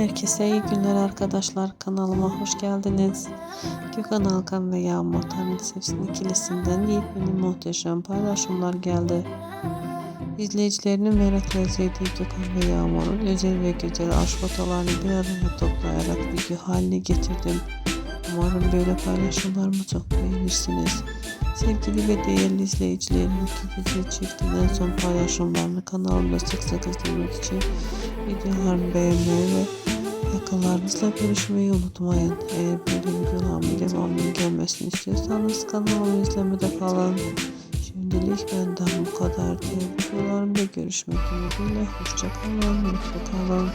Herkese iyi günler arkadaşlar. Kanalıma hoş geldiniz. Gökhan Alkan ve Yağmur Tanrı Sevsin ikilisinden yepyeni muhteşem paylaşımlar geldi. İzleyicilerinin merakla izlediği Gökhan ve Yağmur'un özel ve güzel aşk fotolarını bir araya toplayarak video haline getirdim. Umarım böyle paylaşımlarımı çok beğenirsiniz. Sevgili ve değerli izleyicilerim, güzel çiftin en son paylaşımlarını kanalımda sık sık izlemek için videolarımı beğenmeyi ve yakalarınızla görüşmeyi unutmayın. Eğer böyle videolarımın devamının gelmesini istiyorsanız kanalımı izlemede kalın. Şimdilik benden bu kadar. Diğer videolarımda görüşmek ümidiyle. Hoşçakalın, mutlu kalın.